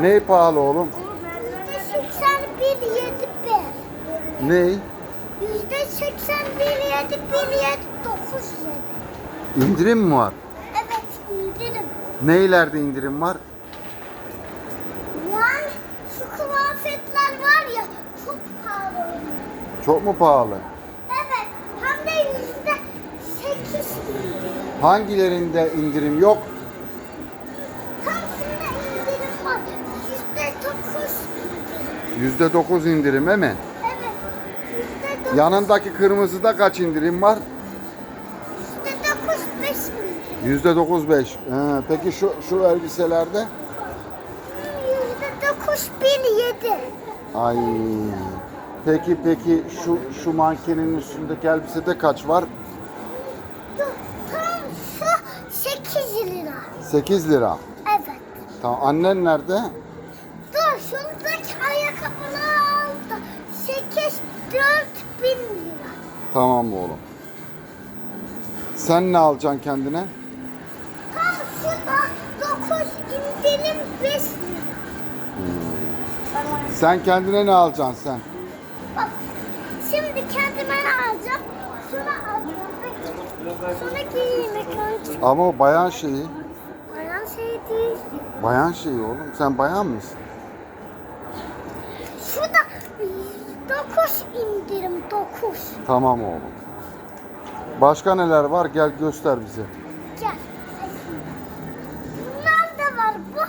Ney pahalı oğlum? Yüzde seksen bir yedi bir. Ney? Yüzde seksen bir yedi bir yedi dokuz yedi. İndirim mi var? Evet indirim. Neylerde indirim var? Yani şu kıyafetler var ya çok pahalı. Çok mu pahalı? Evet hem de yüzde sekiz indirim. Hangilerinde indirim yok? Yüzde dokuz indirime mi? Evet. Yüzde dokuz. Yanındaki kırmızıda kaç indirim var? Yüzde dokuz beş indirim. Yüzde dokuz beş. He, Peki şu şu elbiselerde? Yüzde dokuz bir yedi. Ay. Peki peki şu şu mankenin üstündeki elbisede kaç var? Tam şu sekiz lira. 8 lira. Evet. Tamam. Annen nerede? 4000 lira. Tamam oğlum. Sen ne alacaksın kendine? Tam şurada 9 indirim 5 lira. Hmm. Sen kendine ne alacaksın sen? Bak şimdi kendime ne alacağım? Şunu alacağım. Şunu giymek alacağım. Ama o bayan şeyi. Bayan şeyi değil. Bayan şeyi oğlum. Sen bayan mısın? Şurada dokuz indirim dokuz. Tamam oğlum. Başka neler var? Gel göster bize. Gel. Bunlar da var. Bu,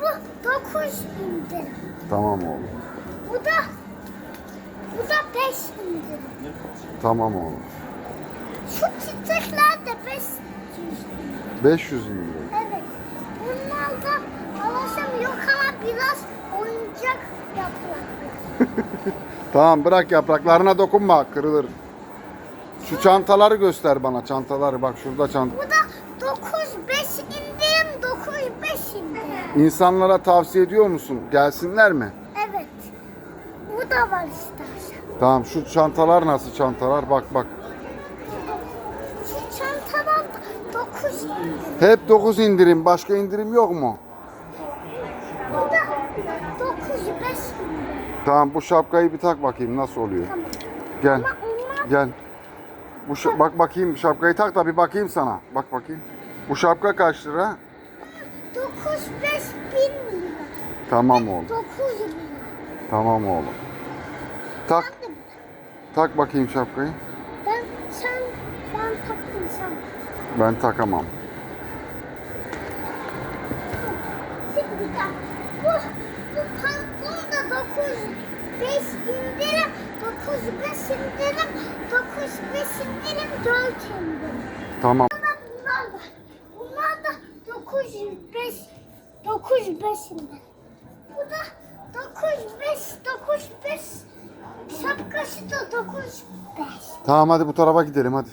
bu dokuz indirim. Tamam oğlum. Bu da bu da beş indirim. Tamam oğlum. Şu çiçekler de beş indirim. 500 indirim. Evet. Bunlar da alasım yok ama biraz oyuncak yaprak. Tamam bırak yapraklarına dokunma kırılır. Şu çantaları göster bana çantaları bak şurada çanta. Bu da dokuz beş indirim dokuz beş indirim. İnsanlara tavsiye ediyor musun? Gelsinler mi? Evet. Bu da var istersen. Tamam şu çantalar nasıl çantalar? Bak bak. Şu çantalar da dokuz indirim. Hep 9 indirim. Başka indirim yok mu? Bu da dokuz beş indirim. Tamam bu şapkayı bir tak bakayım nasıl oluyor. Tamam. Gel. Ama Gel. Bu şa- bak bakayım şapkayı tak da bir bakayım sana. Bak bakayım. Bu şapka kaç lira? dokuz beş bin lira. Tamam oğlum. Dokuz lira. Tamam oğlum. Tak. Tak bakayım şapkayı. ben sen ben taktım sen. Ben takamam. Bu bu pantolon da dokuz beş indirim dokuz beş indirim dokuz beş indirim dört indirim. Tamam. Bunlar da bunlar da dokuz beş dokuz beş indirim. Bu da dokuz beş dokuz beş şapkası da dokuz beş. Tamam hadi bu tarafa gidelim hadi.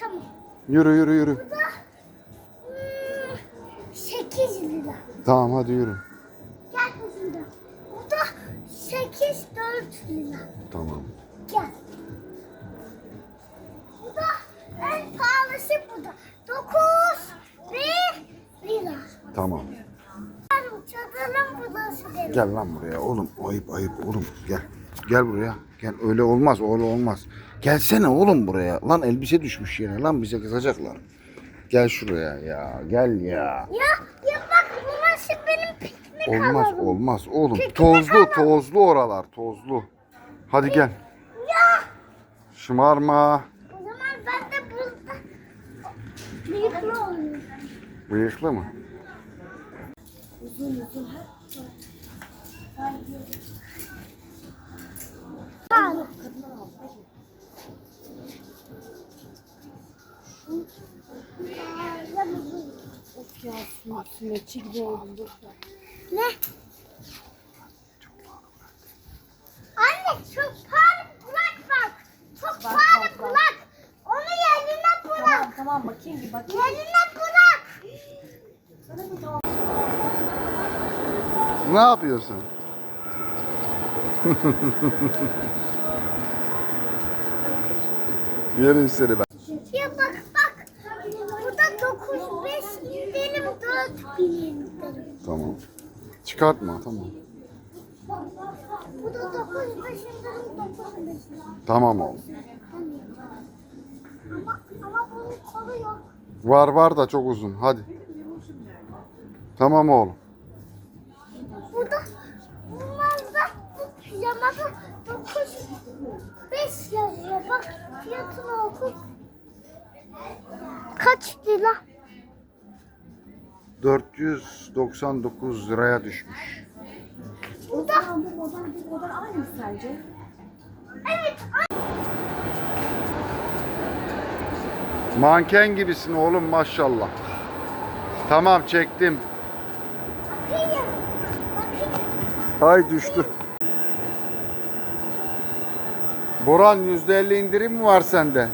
Tamam. Yürü yürü yürü. Bu da Tamam hadi yürü. Gel kızım da. Bu da sekiz dört lira. Tamam. Gel. Bu da en pahalısı bu da. Dokuz bir lira. Tamam. Çadırın burası benim. Gel lan buraya oğlum. Ayıp ayıp oğlum. Gel. Gel buraya. Gel öyle olmaz öyle olmaz. Gelsene oğlum buraya. Lan elbise düşmüş yere lan bize kızacaklar. Gel şuraya ya. Gel ya. Ya, burası benim piknik Olmaz alanım. olmaz oğlum. Piknik Tozlu alanı. tozlu oralar tozlu. Hadi gel. Ya. Şımarma. O zaman ben de burada bıyıklı olayım. Bıyıklı mı? Al. Of ya sünnetçi gibi oldum dur. Ne? Anne çok pahalı kulak bak. Çok pahalı bak, bak. kulak. Onu yerine Tamam bırak. tamam bakayım bir bakayım. Yerine bırak. Ne yapıyorsun? Yerim seni ben. Ya bak bak. Burada 9 5 indirim 4 bin indirim. Tamam. Çıkartma tamam. Bu da 9 5 indirim 9 5. Tamam oğlum. Ama, ama bunun kolu yok. Var var da çok uzun. Hadi. Tamam oğlum. Bu da bunlar da bu pijamada 9 5 yazıyor. Bak fiyatını oku. Kaç lira? 499 liraya düşmüş. Bu da Bu model bir model aynı sence? evet Manken gibisin oğlum maşallah. Tamam çektim. bakayım. Bakayım. Hay düştü. Boran %50 indirim mi var sende?